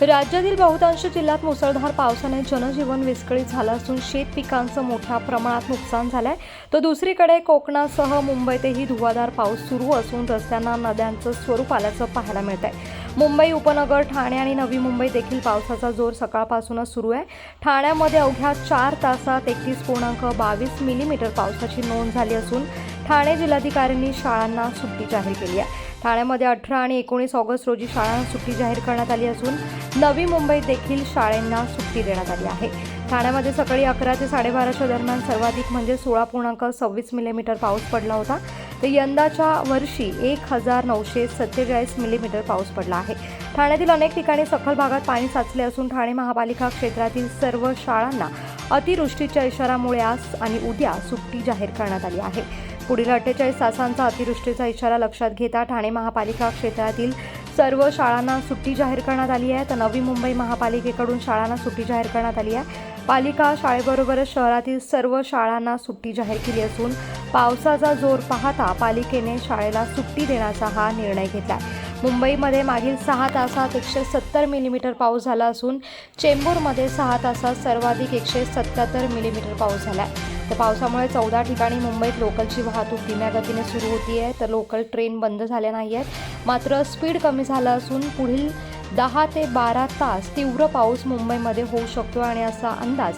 राज्यातील बहुतांश जिल्ह्यात मुसळधार पावसाने जनजीवन विस्कळीत झालं असून शेत पिकांचं मोठ्या प्रमाणात नुकसान झालं आहे तर दुसरीकडे कोकणासह मुंबईतही धुवाधार पाऊस सुरू असून रस्त्यांना नद्यांचं स्वरूप आल्याचं पाहायला मिळत आहे मुंबई उपनगर ठाणे आणि नवी मुंबई देखील पावसाचा जोर सकाळपासूनच सुरू आहे. ठाण्यामध्ये अवघ्या चार तासात एकतीस पूर्णांक बावीस मिलीमीटर पावसाची नोंद झाली असून ठाणे जिल्हाधिकाऱ्यांनी शाळांना सुट्टी जाहीर केली आहे. ठाण्यामध्ये अठरा आणि एकोणीस ऑगस्ट रोजी शाळांना सुट्टी जाहीर करण्यात आली असून नवी मुंबईत देखील शाळांना सुट्टी देण्यात आली आहे. ठाण्यामध्ये सकाळी अकरा ते साडेबाराच्या दरम्यान सर्वाधिक म्हणजे सोळा पूर्णांक सव्वीस मिलीमीटर पाऊस पडला होता. तर यंदाच्या वर्षी एक हजार नऊशे सत्तेचाळीस मिलीमीटर पाऊस पडला आहे. ठाण्यातील अनेक ठिकाणी सखल भागात पाणी साचले असून ठाणे महापालिका क्षेत्रातील सर्व शाळांना अतिवृष्टीच्या इशारामुळे आज आणि उद्या सुट्टी जाहीर करण्यात आली आहे. पुढील अठ्ठेचाळीस तासांचा अतिवृष्टीचा इशारा लक्षात घेता ठाणे महापालिका क्षेत्रातील सर्व शाळांना सुट्टी जाहीर करण्यात आली आहे. तर नवी मुंबई महापालिकेकडून शाळांना सुट्टी जाहीर करण्यात आली आहे. पालिका शाळेबरोबरच शहरातील सर्व शाळांना सुट्टी जाहीर केली असून पावसाचा जोर पाहता पालिकेने शाळेला सुट्टी देण्याचा हा निर्णय घेतला मुंबईमध्ये मागील सहा तासात एकशे सत्तर मिलीमीटर पाऊस झाला असून चेंबूरमध्ये सहा तासात सर्वाधिक एकशे सत्याहत्तर मिलीमीटर पाऊस झाला आहे तर पावसामुळे चौदा ठिकाणी मुंबईत लोकलची वाहतूक धीम्या गतीने सुरू होती आहे तर लोकल ट्रेन बंद झाल्या नाही आहेत मात्र स्पीड कमी झाला असून पुढील दहा ते बारा तास तीव्र पाऊस मुंबईमध्ये होऊ शकतो आणि असा अंदाज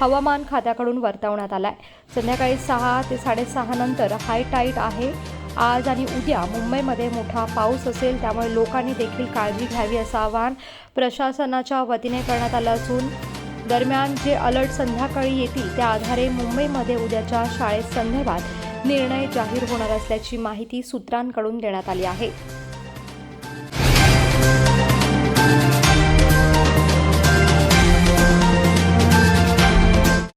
हवामान खात्याकडून वर्तवण्यात आला आहे संध्याकाळी सहा ते साडेसहा नंतर हाय टाईट आहे. आज आणि उद्या मुंबईमध्ये मोठा पाऊस असेल त्यामुळे लोकांनी देखील काळजी घ्यावी असं आवाहन प्रशासनाच्या वतीने करण्यात आलं असून दरम्यान जे अलर्ट संध्याकाळी येतील त्या आधारे मुंबईमध्ये उद्याच्या शाळेत संदर्भात निर्णय जाहीर होणार असल्याची माहिती सूत्रांकडून देण्यात आली आहे.